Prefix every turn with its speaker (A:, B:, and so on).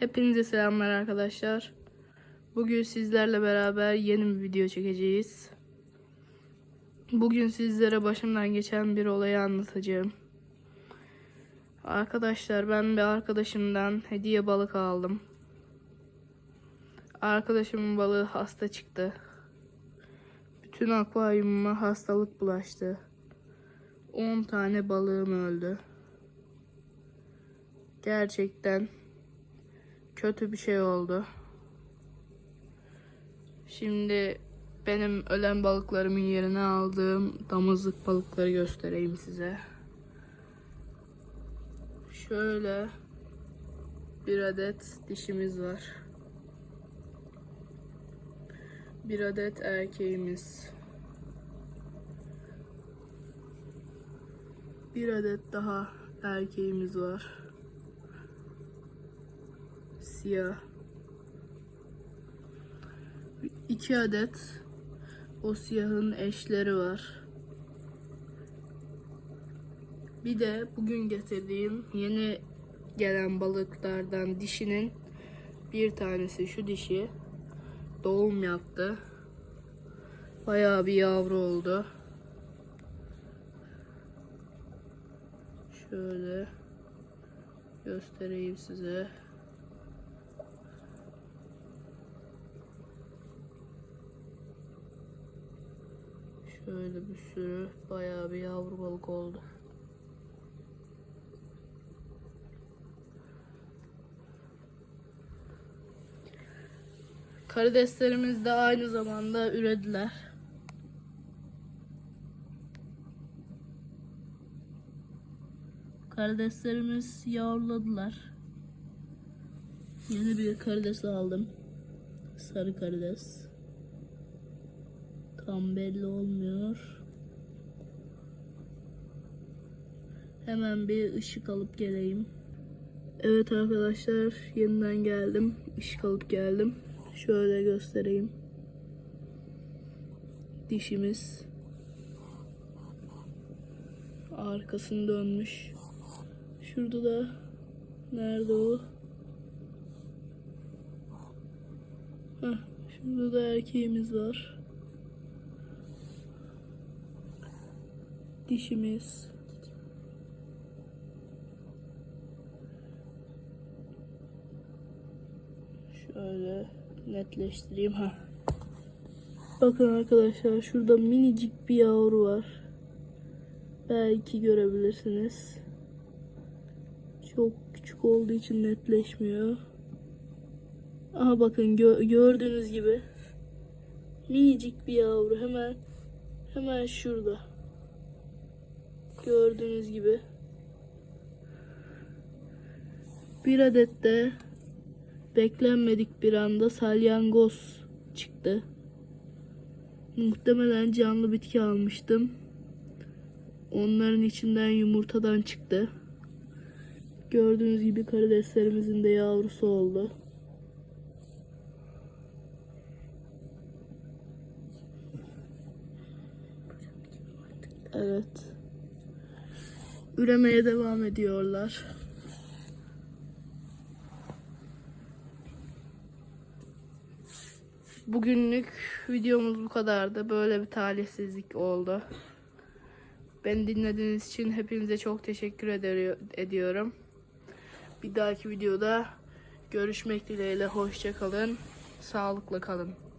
A: Hepinize selamlar arkadaşlar. Bugün sizlerle beraber yeni bir video çekeceğiz. Bugün sizlere başımdan geçen bir olayı anlatacağım. Arkadaşlar ben bir arkadaşımdan hediye balık aldım. Arkadaşımın balığı hasta çıktı. Bütün akvaryumuma hastalık bulaştı. 10 tane balığım öldü. Gerçekten kötü bir şey oldu. Şimdi benim ölen balıklarımın yerine aldığım damızlık balıkları göstereyim size. Şöyle bir adet dişimiz var. Bir adet erkeğimiz. Bir adet daha erkeğimiz var. Siyah. İki adet o siyahın eşleri var. Bir de bugün getirdiğim yeni gelen balıklardan dişinin bir tanesi şu dişi doğum yaptı. Bayağı bir yavru oldu. Şöyle göstereyim size. Şöyle bir sürü bayağı bir yavru balık oldu. Karideslerimiz de aynı zamanda ürediler. Karideslerimiz yavruladılar. Yeni bir karides aldım. Sarı karides. Tam belli olmuyor. Hemen bir ışık alıp geleyim. Evet arkadaşlar yeniden geldim. Işık alıp geldim. Şöyle göstereyim. Dişimiz arkasını dönmüş. Şurada da nerede o? Heh, şurada da erkeğimiz var. Dişimiz. Şöyle netleştireyim ha. Bakın arkadaşlar şurada minicik bir yavru var. Belki görebilirsiniz. Çok küçük olduğu için netleşmiyor. Aha bakın gö- gördüğünüz gibi minicik bir yavru hemen hemen şurada. Gördüğünüz gibi. Bir adet de beklenmedik bir anda salyangoz çıktı. Muhtemelen canlı bitki almıştım. Onların içinden yumurtadan çıktı. Gördüğünüz gibi karideslerimizin de yavrusu oldu. Evet. Üremeye devam ediyorlar. Bugünlük videomuz bu kadardı. Böyle bir talihsizlik oldu. Beni dinlediğiniz için hepinize çok teşekkür ediyorum. Bir dahaki videoda görüşmek dileğiyle. Hoşça kalın. Sağlıkla kalın.